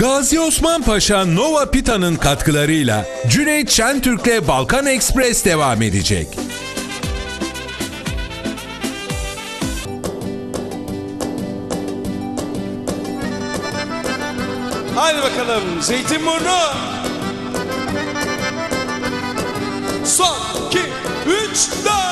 Gazi Osman Paşa Nova Pita'nın katkılarıyla Cüneyt Şentürk'le Balkan Express devam edecek. Hadi bakalım Zeytinburnu. Son, iki, üç, dört.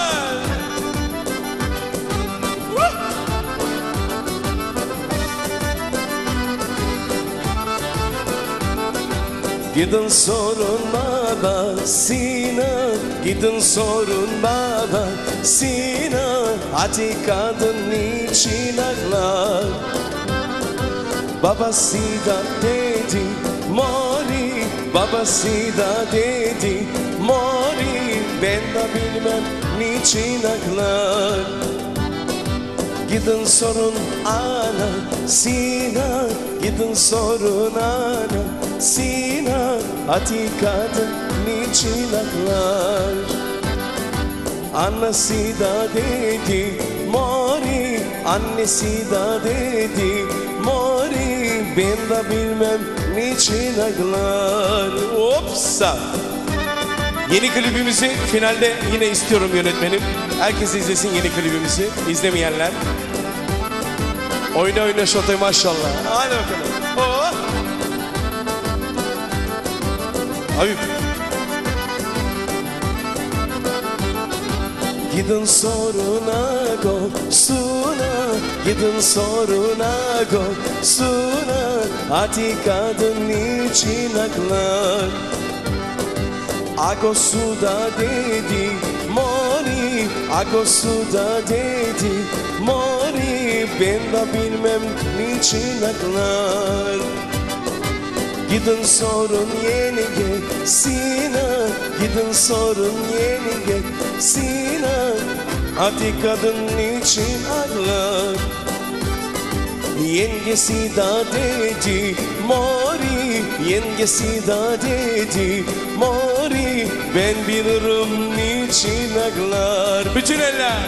Gidin sorun baba Sina Gidin sorun baba Sina Hadi kadın niçin ağlar. Babası da dedi Mori. Babası da dedi Mori. Ben de bilmem niçin ağlar. Gidin sorun ana Sina Gidin sorun ana Sina Hadi kadın niçin ağlar Annesi da dedi Mori Annesi da dedi Mori Ben de bilmem niçin ağlar Hopsa Yeni klibimizi finalde yine istiyorum yönetmenim. Herkes izlesin yeni klibimizi. İzlemeyenler. Oyna oyna şotay maşallah. Hadi bakalım. Oh. Habib. Gidin soruna suna. Gidin soruna suna. Hadi kadın niçin ağlar Agosu da dedi Mori Agosu da dedi Mori Ben de bilmem niçin ağlar Gidin sorun yenige Sina. Gidin sorun yenige Sina. Hadi kadın niçin ağlar? Yengesi da dedi Mori. Yengesi da dedi Mori. Ben bilirim niçin ağlar? Bütün eller.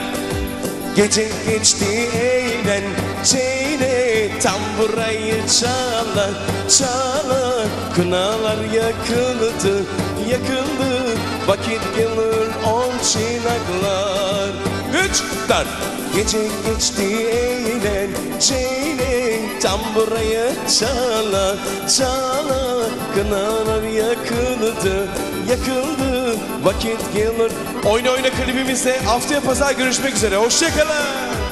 Gece geçti eğlenceyle Tam burayı çalar çalar Kınalar yakıldı yakıldı. Vakit gelir on çinaklar. Üç, dört Gece geçti eğlenceyle Tam buraya çalar çalar Kınalar yakıldı yakıldı. Vakit gelir Oyna oyna klibimizde haftaya pazar görüşmek üzere. Hoşçakalın